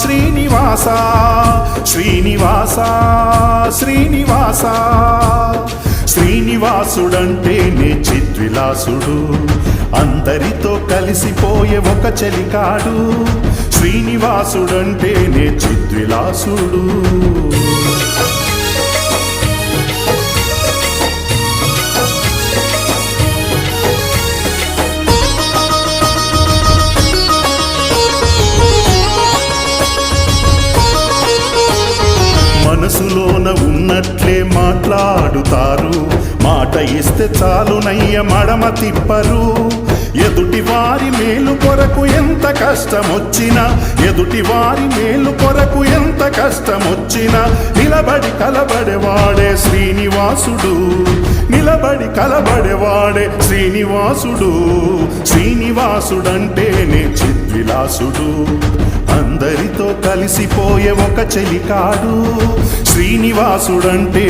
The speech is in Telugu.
శ్రీనివాస శ్రీనివాస శ్రీనివాస శ్రీనివాసుడంటే నే చిద్విలాసుడు అందరితో కలిసిపోయే ఒక చెలికాడు. శ్రీనివాసుడంటే నే చిద్విలాసుడు. మనసులోన ఉన్నట్లే మాట్లాడుతారు. మాట ఇస్తే చాలునయ్య మడమ తిప్పరు. ఎదుటి వారి మేలు కొరకు ఎంత కష్టమొచ్చినా ఎదుటి వారి మేలు కొరకు ఎంత కష్టమొచ్చినా నిలబడి కలబడేవాడే శ్రీనివాసుడు. నిలబడి కలబడేవాడే శ్రీనివాసుడు. శ్రీనివాసుడంటేనే చిద్విలాసుడు. అందరితో కలిసిపోయే ఒక చెలికాడు. శ్రీనివాసుడంటే